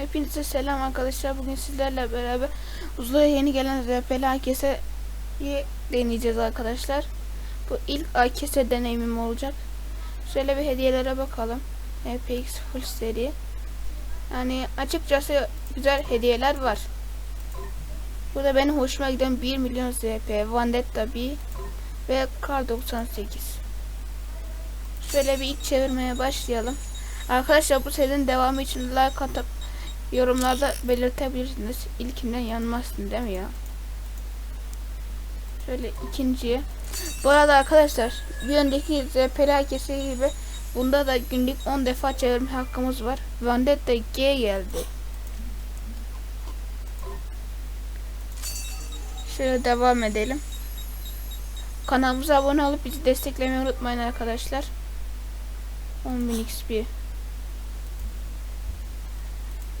Hepinize selam arkadaşlar. Bugün sizlerle beraber uzaya yeni gelen RPL AKS'yi deneyeceğiz arkadaşlar. Bu ilk AKS deneyimim olacak. Şöyle bir hediyelere bakalım. RPX Full seri. Yani açıkçası güzel hediyeler var. Burada benim hoşuma giden 1 milyon ZP, Vendetta B ve Kar 98. Şöyle bir ilk çevirmeye başlayalım. Arkadaşlar bu serinin devamı için like atıp yorumlarda belirtebilirsiniz. İlkinden yanmazsın değil mi ya? Şöyle ikinciye. Bu arada arkadaşlar bir önceki ZPL kesi gibi bunda da günlük 10 defa çevirme hakkımız var. Vendetta G geldi. Şöyle devam edelim. Kanalımıza abone olup bizi desteklemeyi unutmayın arkadaşlar. 10.000 XP.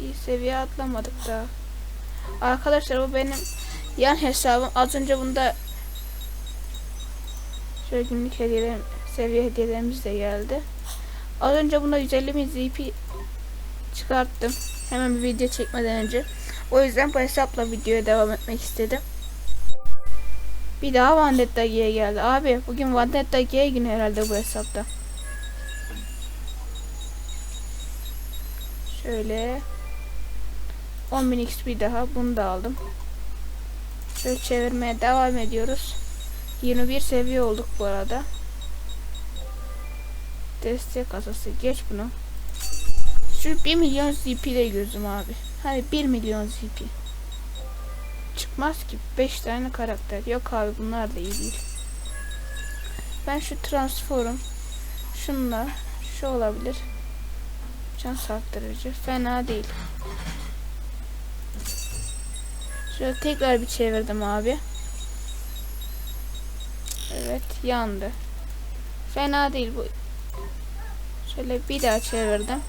İyi seviye atlamadık daha. Arkadaşlar bu benim yan hesabım. Az önce bunda şöyle günlük hediyelerim, seviye hediyelerimiz de geldi. Az önce bunda 150 bin ZP çıkarttım. Hemen bir video çekmeden önce. O yüzden bu hesapla videoya devam etmek istedim. Bir daha Vendetta G geldi. Abi bugün Vendetta G günü herhalde bu hesapta. Şöyle 10.000 XP daha bunu da aldım. Şöyle çevirmeye devam ediyoruz. 21 seviye olduk bu arada. Destek kasası geç bunu. Şu 1 milyon ZP de gözüm abi. Hani 1 milyon ZP. Çıkmaz ki 5 tane karakter. Yok abi bunlar da iyi değil. Ben şu transform şunla şu olabilir. Can sarktırıcı. Fena değil. Şöyle tekrar bir çevirdim abi. Evet yandı. Fena değil bu. Şöyle bir daha çevirdim.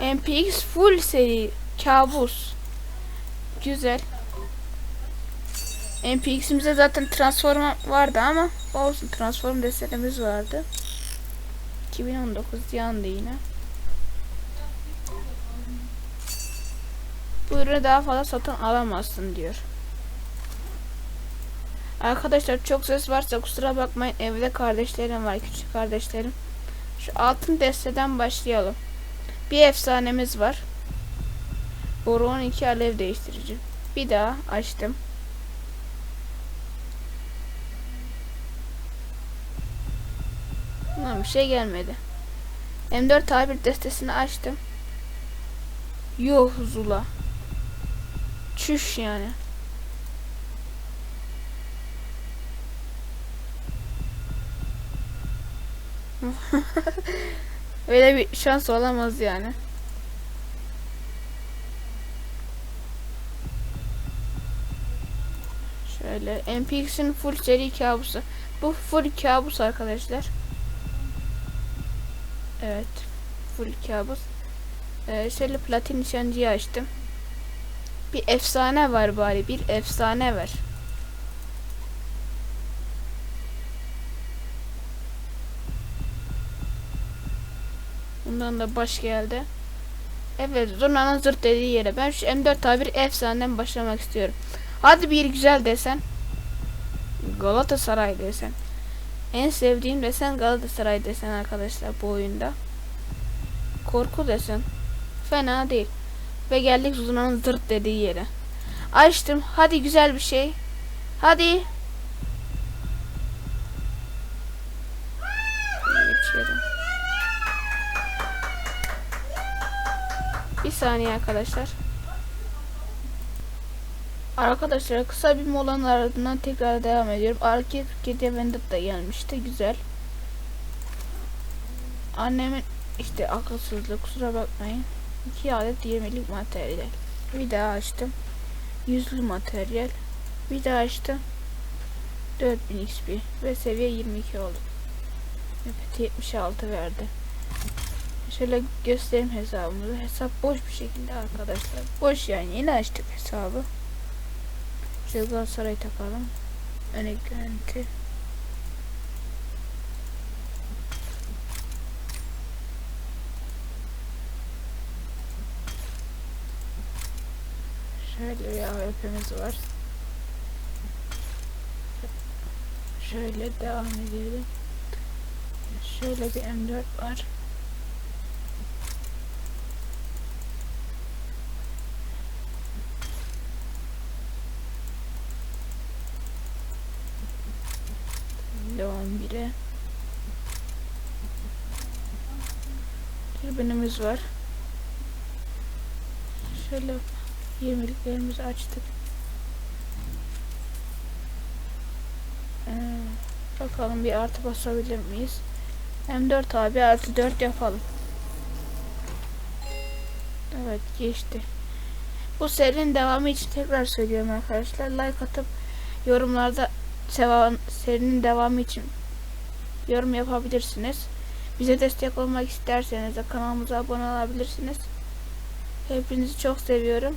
MPX full seri kabus. Güzel. MPX'imizde zaten transform vardı ama olsun transform desenimiz vardı. 2019 yandı yine. Bu ürünü daha fazla satın alamazsın diyor. Arkadaşlar çok ses varsa kusura bakmayın evde kardeşlerim var küçük kardeşlerim. Şu altın desteden başlayalım. Bir efsanemiz var. Boru 12 alev değiştirici. Bir daha açtım. Bundan bir şey gelmedi. M4 tabir destesini açtım. Yuh Zula. Çüş yani. Öyle bir şans olamaz yani. Şöyle MPX'in full seri kabusu. Bu full kabus arkadaşlar. Evet. Full kabus. Ee, şöyle platin nişancıyı açtım. Bir efsane var bari. Bir efsane var. Bundan da baş geldi. Evet zurnanın zırt dediği yere. Ben şu M4 tabir efsaneden başlamak istiyorum. Hadi bir güzel desen. Galatasaray desen. En sevdiğim desen Galatasaray desen arkadaşlar bu oyunda. Korku desen. Fena değil. Ve geldik Zurna'nın zırt dediği yere. Açtım. Hadi güzel bir şey. Hadi. Geçiyorum. Bir saniye arkadaşlar. Arkadaşlar kısa bir molanın ardından tekrar devam ediyorum. Arke Türkiye'de Vendetta gelmişti. Güzel. Annemin işte akılsızlığı kusura bakmayın. 2 adet 20'lik materyal. Bir daha açtım. Yüzlü materyal. Bir daha açtım. 4000 XP ve seviye 22 oldu. Evet 76 verdi. Şöyle göstereyim hesabımızı. Hesap boş bir şekilde arkadaşlar. Boş yani yeni açtık hesabı. Şöyle Galatasaray takalım. Ön eklenti. Şöyle bir AWP'miz var. Şöyle devam edelim. Şöyle bir M4 var. Leon 1'e. Dürbünümüz var. Şöyle 20'liklerimizi açtık. Ee, bakalım bir artı basabilir miyiz? M4 abi artı 4 yapalım. Evet geçti. Bu serinin devamı için tekrar söylüyorum arkadaşlar. Like atıp yorumlarda sevan, serinin devamı için yorum yapabilirsiniz. Bize destek olmak isterseniz de kanalımıza abone olabilirsiniz. Hepinizi çok seviyorum.